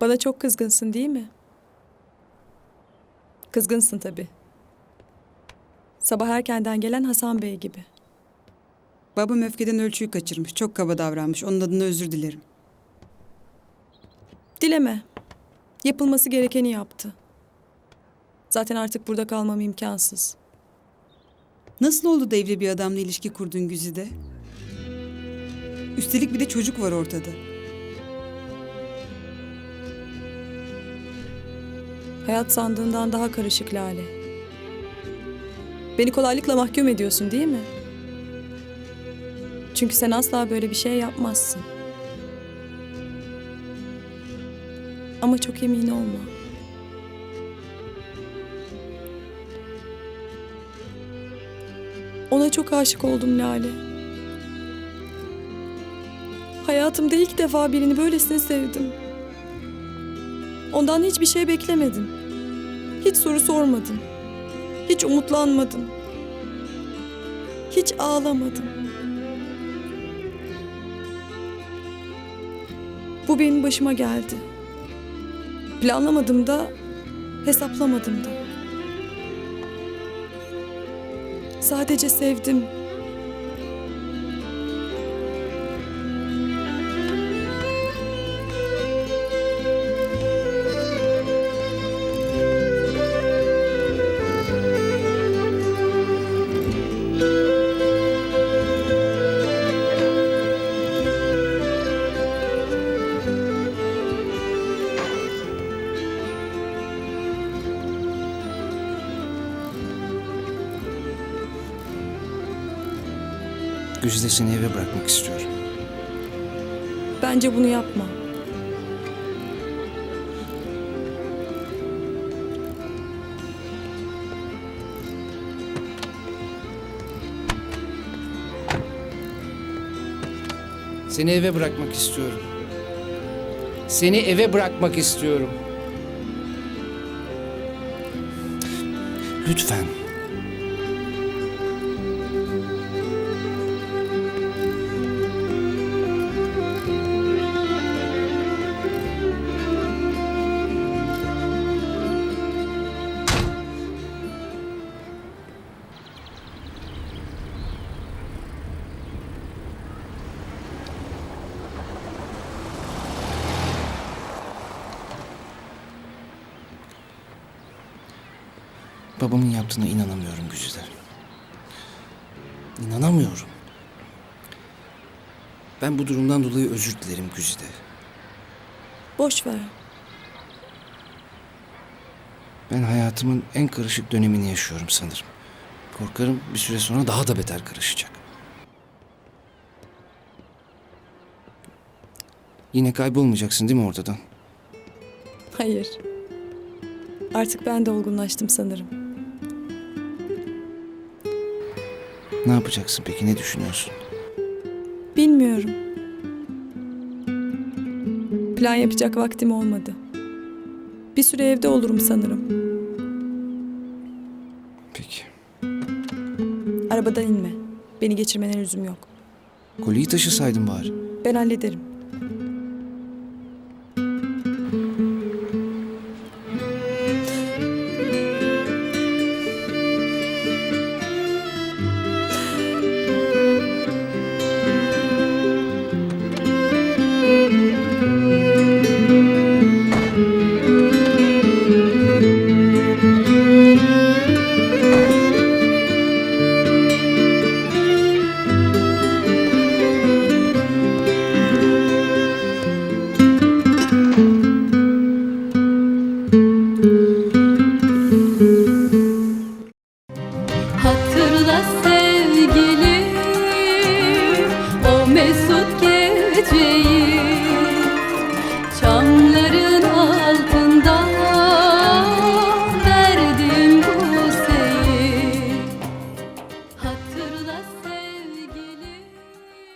Bana çok kızgınsın değil mi? Kızgınsın tabii. Sabah erkenden gelen Hasan Bey gibi. Babam öfkeden ölçüyü kaçırmış. Çok kaba davranmış. Onun adına özür dilerim. Dileme. Yapılması gerekeni yaptı. Zaten artık burada kalmam imkansız. Nasıl oldu da evli bir adamla ilişki kurdun Güzide? Üstelik bir de çocuk var ortada. Hayat sandığından daha karışık Lale. Beni kolaylıkla mahkum ediyorsun değil mi? Çünkü sen asla böyle bir şey yapmazsın. Ama çok emin olma. Ona çok aşık oldum Lale. Hayatımda ilk defa birini böylesine sevdim. Ondan hiçbir şey beklemedim. Hiç soru sormadım. Hiç umutlanmadım. Hiç ağlamadım. Bu benim başıma geldi. Planlamadım da, hesaplamadım da. Sadece sevdim. Güzide seni eve bırakmak istiyorum. Bence bunu yapma. Seni eve bırakmak istiyorum. Seni eve bırakmak istiyorum. Lütfen. Babamın yaptığına inanamıyorum Güzide. İnanamıyorum. Ben bu durumdan dolayı özür dilerim Güzide. Boş ver. Ben hayatımın en karışık dönemini yaşıyorum sanırım. Korkarım bir süre sonra daha da beter karışacak. Yine kaybolmayacaksın değil mi ortadan? Hayır. Artık ben de olgunlaştım sanırım. Ne yapacaksın peki? Ne düşünüyorsun? Bilmiyorum. Plan yapacak vaktim olmadı. Bir süre evde olurum sanırım. Peki. Arabadan inme. Beni geçirmene lüzum yok. Koliyi taşısaydın bari. Ben hallederim. Hatırla sevgilim. O mesut geceyi